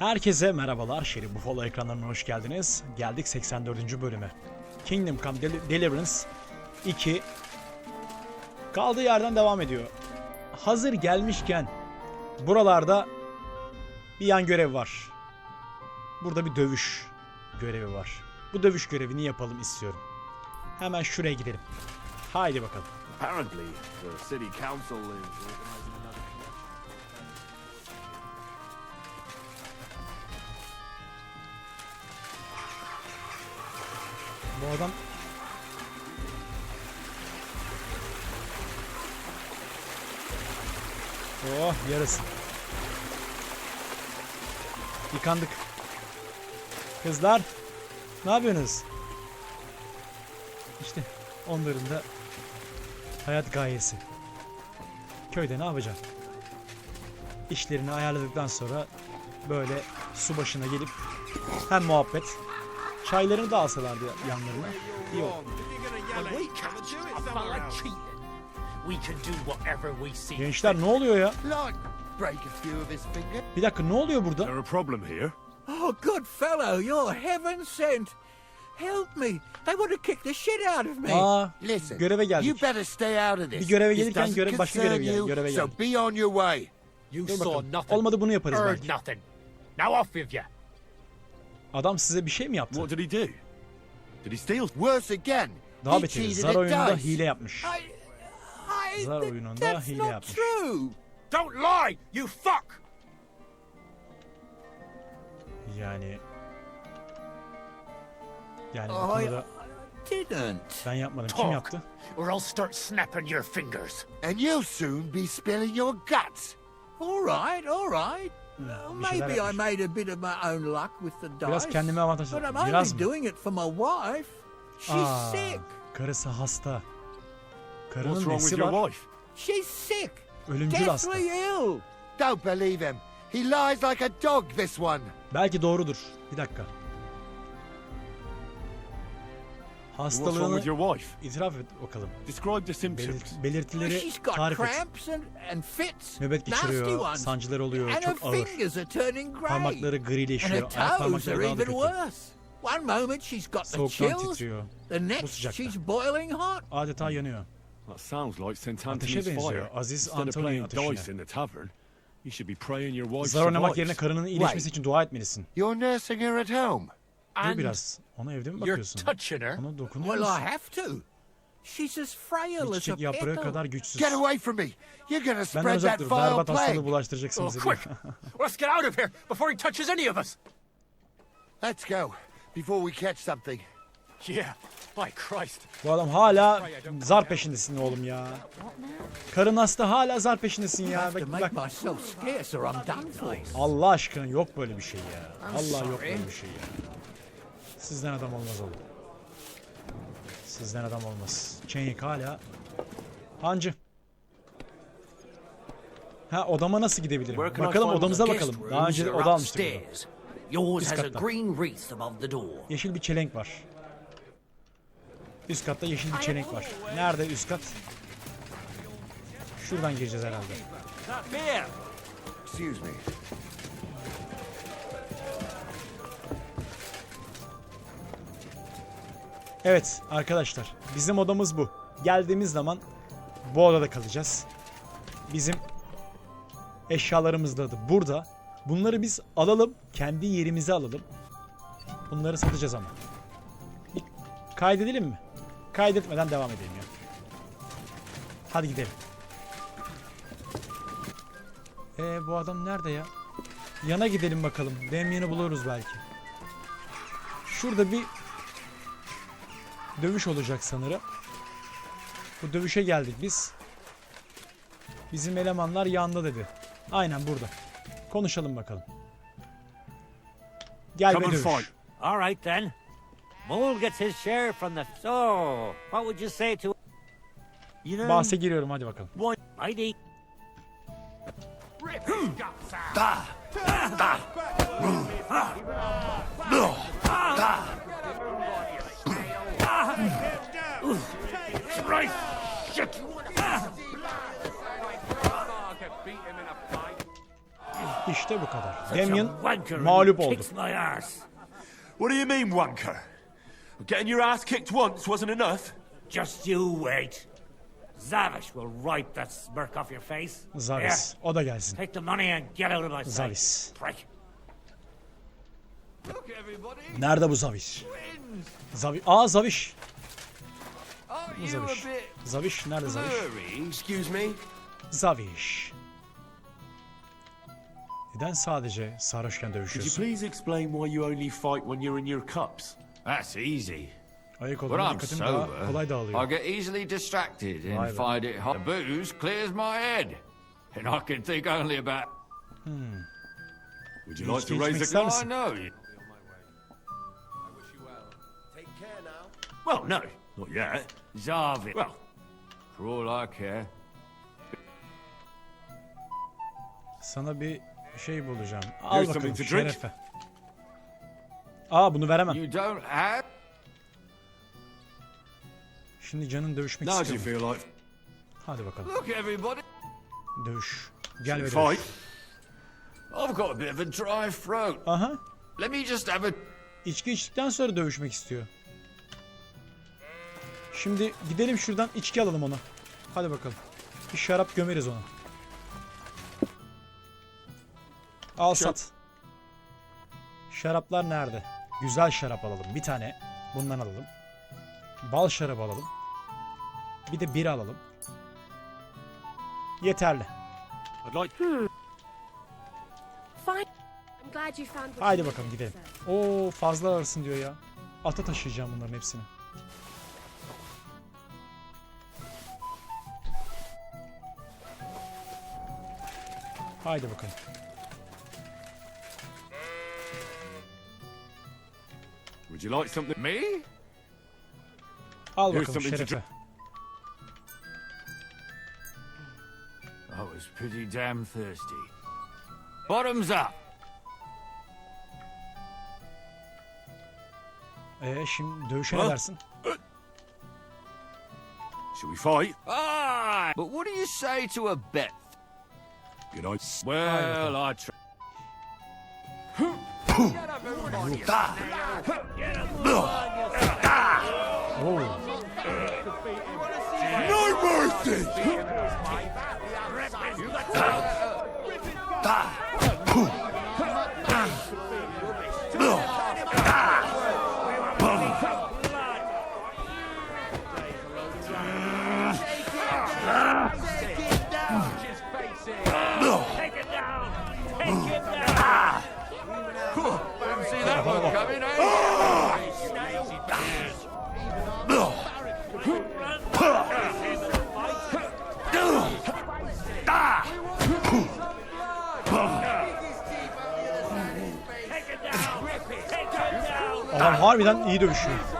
Herkese merhabalar. Şerif Buffalo ekranlarına hoş geldiniz. Geldik 84. bölüme. Kingdom Come Del- Deliverance 2 kaldığı yerden devam ediyor. Hazır gelmişken buralarda bir yan görev var. Burada bir dövüş görevi var. Bu dövüş görevini yapalım istiyorum. Hemen şuraya gidelim. Haydi bakalım. Apparently, the city council is Bu adam Oh yarısı. Yıkandık. Kızlar ne yapıyorsunuz? İşte onların da hayat gayesi. Köyde ne yapacaksın? İşlerini ayarladıktan sonra böyle su başına gelip hem muhabbet çaylarını da alsalardı yanlarına iyi olur. Gençler ne oluyor ya? Bir dakika ne oluyor burada? There a problem here? Oh, good fellow, you're heaven sent. Help me. They want to kick the shit out of me. Aa, Listen, göreve you geldik. better stay out of this. Bir göreve gelirken görev- başka göreve gel- you, göreve So gel. be on your way. You saw nothing. Olmadı bunu yaparız Heard belki. nothing. Now off with you. Adam size bir şey mi yaptı? What did he do? Did he steal? Worse again, Daha beteri. Zar oyununda hile yapmış. I, I, Zar oyununda that's hile not yapmış. true. Don't lie, you fuck! Yani yani bu I konuda didn't. ben yapmadım. Kim Talk, yaptı? or I'll start snapping your fingers. And you'll soon be spilling your guts. All right, all right. Bir şeyler maybe I yapmış. made a bit of my own luck with the dice. Biraz kendime avantaj But I'm Biraz only mı? doing it for my wife. She's Aa, sick. karısı hasta. What's Karının wrong with nesi your var? wife? She's sick. Ölümcül hasta. Deathly ill. Don't believe him. He lies like a dog, this one. Belki doğrudur. Bir dakika. Hastalığını with your wife? itiraf et bakalım. Describe the symptoms. Belirt- Well, belirtileri she's got tarif et. cramps and, and fits. Nöbet geçiriyor, ones. sancıları oluyor, çok ağır. fingers are turning grey. Parmakları grileşiyor, ayak parmakları daha da kötü. One moment she's got the Soğuktan chills, titriyor. the next she's boiling hot. Adeta yanıyor. That sounds like St. Ateşe Antony's benziyor. fire. Aziz Instead of Antony playing ateşine. in the tavern, you should be praying your wife Zar oynamak yerine survives. karının iyileşmesi için dua etmelisin. You're nursing her at home. Dur biraz. Ona evde mi bakıyorsun? Ona dokunuyor Well, I musun? have to. She's as frail as a çiçek yaprağı petal. kadar güçsüz. Get away from me. You're gonna Benden spread uzak that dur. vile Berbat hastalığı plague. bulaştıracaksın Oh, bize. quick! Let's get out of here before he touches any of us. Let's go, before we catch something. Yeah, my Christ. Bu adam hala zar peşindesin oğlum ya. Karın hasta hala zar peşindesin I ya. have to Bak, make bak. myself scarce or I'm done for. Allah aşkına yok böyle bir şey ya. Allah yok sorry. böyle bir şey ya. Sizden adam olmaz oğlum. Sizden adam olmaz. Çenyek hala. Hancı. Ha odama nasıl gidebilirim? Bakalım odamıza bakalım. Daha önce rooms? oda almıştık. Yours Üst has a katta. green wreath above the door. Yeşil bir çelenk var. Üst katta yeşil bir çelenk var. Nerede üst kat? Şuradan gireceğiz herhalde. Excuse me. Evet arkadaşlar bizim odamız bu. Geldiğimiz zaman bu odada kalacağız. Bizim eşyalarımız da burada. Bunları biz alalım kendi yerimize alalım. Bunları satacağız ama. Bir kaydedelim mi? Kaydetmeden devam edelim ya. Hadi gidelim. Ee bu adam nerede ya? Yana gidelim bakalım. Damien'i buluruz belki. Şurada bir dövüş olacak sanırım. Bu dövüşe geldik biz. Bizim elemanlar yanda dedi. Aynen burada. Konuşalım bakalım. Gel Come be and dövüş. fight. All right then. Mole gets his share from the. So, what would you say to? You know, Bahse giriyorum hadi bakalım. mighty. Right! Shit! İşte bu kadar. Damien mağlup oldu. What do you mean, wanker? Getting your ass kicked once wasn't enough? Just you wait. Zavish will wipe that smirk off your face. Zavis. O da gelsin. Take the money and get out of my sight. Zavis. Prick. Look, everybody. Nerede bu Zaviş? Zavi Aa Zaviş. Aren't Bu you a Zaviş. bit Zaviş nerede Zaviş? blurry? Excuse me? Zaviş. Neden sadece sarhoşken Could you dövüşüyorsun? please explain why you only fight when you're in your cups? That's easy. Ayık When olduğunda I'm dikkatim daha sober, kolay I dağılıyor. get easily distracted and Right, find it hard. The booze clears my head, and I can think only about. Hmm. Would you like to raise ister a I misin? know you. Well, no, not yet. Zavish. Well, For all I care. Sana bir şey bulacağım. Al Here's bakalım something to drink. şerefe. Aa bunu veremem. You don't have. Şimdi canın dövüşmek now do you istiyor. feel like Hadi bakalım. Look, everybody. Dövüş. Gel ve dövüş. fight? I've got a bit of a dry throat. Aha. Let me just have a. İçki içtikten sonra dövüşmek istiyor. Şimdi gidelim şuradan içki alalım ona. Hadi bakalım. Bir şarap gömeriz ona. Al sat. Şaraplar nerede? Güzel şarap alalım. Bir tane bundan alalım. Bal şarabı alalım. Bir de bira alalım. Yeterli. I'd like. Fine. I'm glad you found what Haydi you bakalım needed, gidelim. sir. Oo fazla ağırsın diyor ya. Ata taşıyacağım bunların hepsini. Haydi bakalım. Would you like something? Me? Al bakalım something to şerefe. I was pretty damn thirsty. Bottoms up. Ee şimdi dövüşe ne dersin? Should we fight? Ah! But what do you say to a bet? You know. Well, I try. Oo. No mercy! See eh? Adam harbiden iyi dövüşüyor.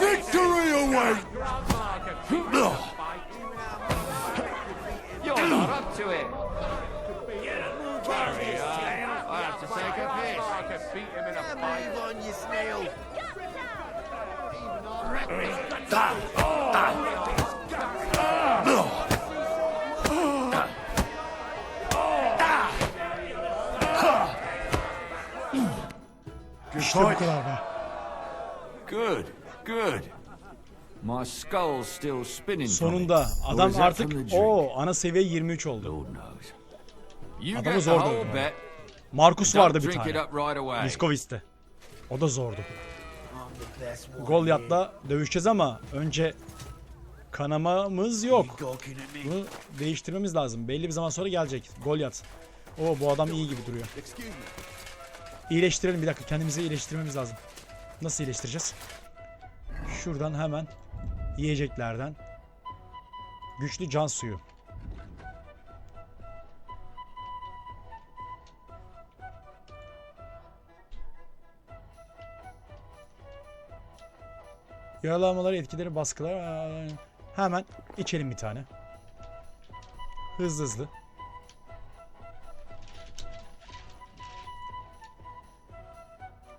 Victory away! You're not up to it. Hurry up. I have to take a piss. I could beat him in a fight. Move on, you snail! İşte bu kadar be. Good, good. My skull's still spinning. Sonunda adam artık o ana seviye 23 oldu. Adamı zor bet. Markus vardı bir tane. Miskovic'te. O da zordu. Goliath'la dövüşeceğiz ama önce kanamamız yok. Bunu değiştirmemiz lazım. Belli bir zaman sonra gelecek. Goliath. Oo bu adam iyi gibi duruyor. İyileştirelim bir dakika. Kendimizi iyileştirmemiz lazım. Nasıl iyileştireceğiz? Şuradan hemen yiyeceklerden güçlü can suyu. Yaralanmaları, etkileri, baskılar. Hemen içelim bir tane. Hızlı hızlı.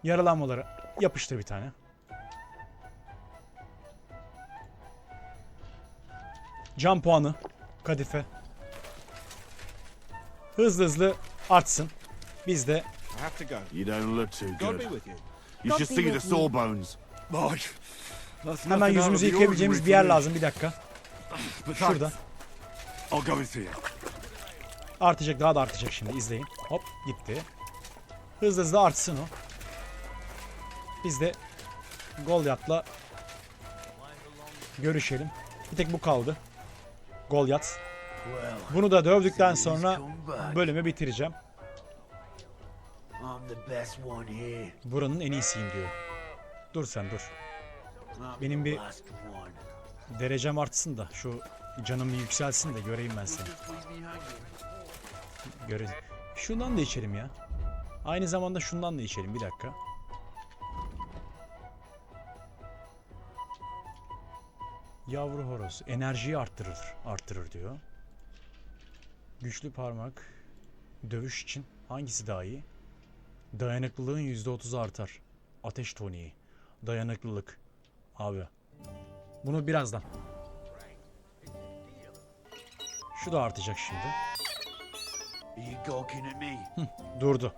Yaralanmaları yapıştır bir tane. Can puanı. Kadife. Hızlı hızlı artsın. Biz de I have to go. You don't look too God good. be with you. You should see the sawbones. Right. That's hemen nothing out yüzümüzü the yıkayabileceğimiz bir yer for lazım. Bir dakika. But Şurada. thanks. I'll go and see you. Artacak daha da artacak şimdi izleyin. Hop gitti. Hızlı hızlı artsın o. Biz de Goliath'la görüşelim. Bir tek bu kaldı. Goliath. Bunu da dövdükten sonra bölümü bitireceğim. Buranın en iyisiyim diyor. Dur sen dur. I'm Benim bir derecem artsın da şu canım bir yükselsin de göreyim ben seni. Göre. Şundan da içelim ya. Aynı zamanda şundan da içelim bir dakika. Yavru horoz enerjiyi arttırır, arttırır diyor. Güçlü parmak dövüş için hangisi daha iyi? Dayanıklılığın %30 artar. Ateş toniği. Dayanıklılık. Abi. Bunu birazdan. Şu da artacak şimdi. Durdu.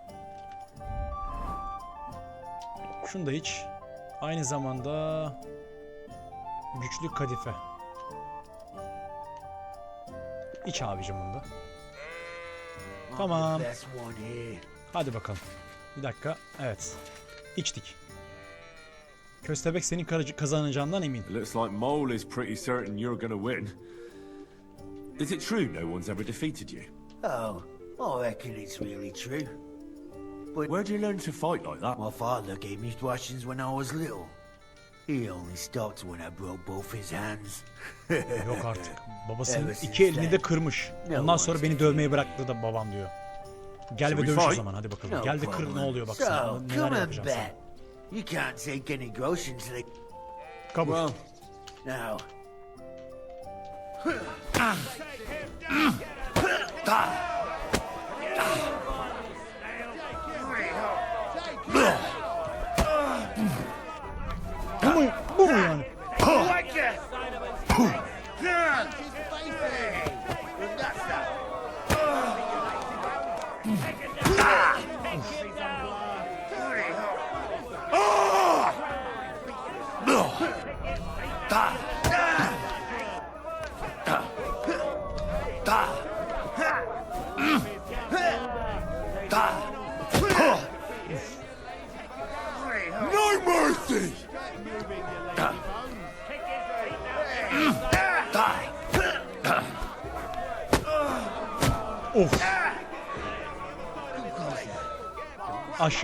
Şunu da iç. Aynı zamanda güçlü kadife. İç abicim bunu da. I'm Tamam. Hadi bakalım. Bir dakika. Evet. İçtik. Köstebek senin karıcı- kazanacağından emin. Looks like Mole is pretty certain you're gonna win. Is it true no one's ever defeated you? Oh, I reckon it's really true. But Where'd you learn to fight like that? my father gave me thrashings when I was little. He only stopped when I broke both his hands. Yok artık. Babasının iki elini de kırmış. Ondan sonra beni dövmeye bıraktı da babam diyor. Gel ve dövüş o zaman hadi bakalım. Gel de kır ne oluyor bak so, sana. Neler yapacağım sana. You can't take any groceries to the... Kabul. Now, Bu mu, bu mu yani? no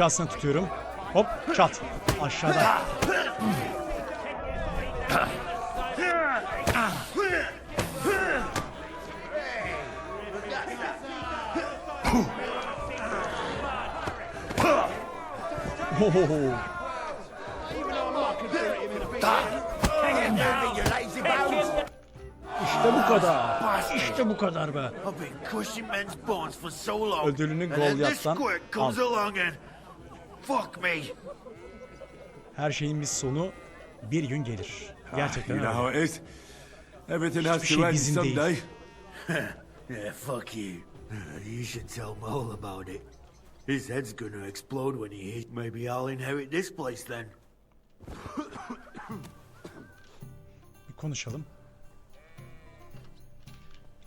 Aşağısını tutuyorum. Hop çat. Aşağıda. Ohoho. İşte bu kadar. İşte bu kadar be. Ödülünü squirt comes al. Fuck me. Her şeyin bir sonu bir gün gelir. Gerçekten You know öyle. is. Everything has Hiçbir şey bizim değil. Yeah, fuck you. You should tell Mole about it. His head's gonna explode when he hits. Maybe I'll inherit this place then. Bir konuşalım.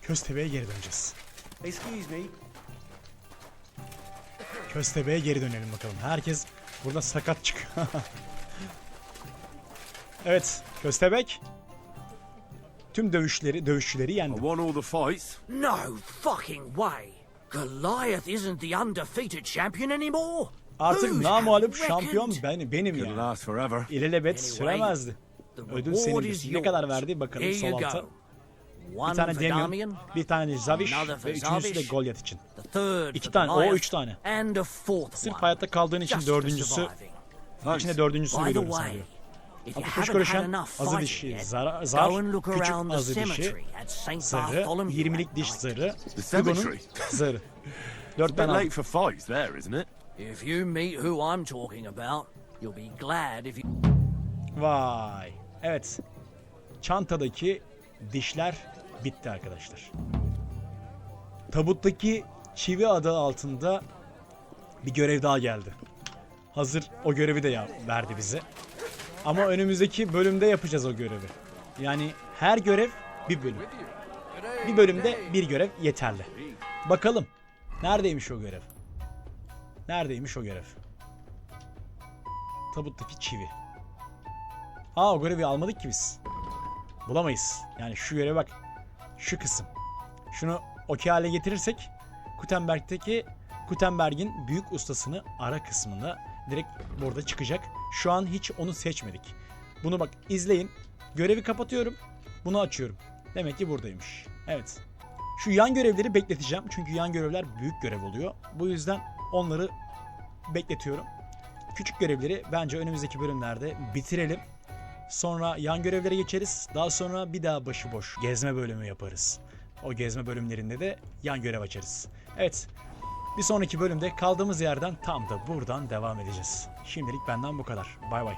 Köstebeğe geri döneceğiz. Excuse me. Köstebeğe geri dönelim bakalım. Herkes burada sakat çıkıyor. Evet, Köstebek tüm dövüşleri, dövüşçüleri I yendi. won all the fights. No fucking way. Goliath isn't the undefeated champion anymore. Artık reckoned? şampiyon ben, benim Could ya. forever. İlelebet Anyway, süremezdi. Ödül is Ne kadar verdi bakalım sol alta. Bir One tane Damian, bir tane for ve üçüncüsü de Zavish, Goliath için. the third İki tane, o üç tane. And a fourth Sırf hayatta kaldığın için dördüncüsü, içinde dördüncüsünü By the veriyorum way, sana diyor. if you Kuş haven't had görüşen enough azı dişi, zar, zar go and look küçük around the azı dişi, cemetery at St. zarı, Bartholomew 20'lik at diş zarı, The Hugo'nun cemetery. zarı. Dört tane late aldım. for fights there, isn't it? If you meet who I'm talking about, you'll be glad if you... Vay. Evet. Çantadaki dişler bitti arkadaşlar. Tabuttaki çivi adı altında bir görev daha geldi. Hazır o görevi de verdi bize. Ama önümüzdeki bölümde yapacağız o görevi. Yani her görev bir bölüm. Bir bölümde bir görev yeterli. Bakalım. Neredeymiş o görev? Neredeymiş o görev? Tabuttaki çivi. Aa o görevi almadık ki biz. Bulamayız. Yani şu görev bak. Şu kısım. Şunu okey hale getirirsek Gutenberg'teki Gutenberg'in büyük ustasını ara kısmında direkt burada çıkacak. Şu an hiç onu seçmedik. Bunu bak izleyin. Görevi kapatıyorum. Bunu açıyorum. Demek ki buradaymış. Evet. Şu yan görevleri bekleteceğim. Çünkü yan görevler büyük görev oluyor. Bu yüzden onları bekletiyorum. Küçük görevleri bence önümüzdeki bölümlerde bitirelim. Sonra yan görevlere geçeriz. Daha sonra bir daha başıboş gezme bölümü yaparız. O gezme bölümlerinde de yan görev açarız. Evet. Bir sonraki bölümde kaldığımız yerden tam da buradan devam edeceğiz. Şimdilik benden bu kadar. Bay bay.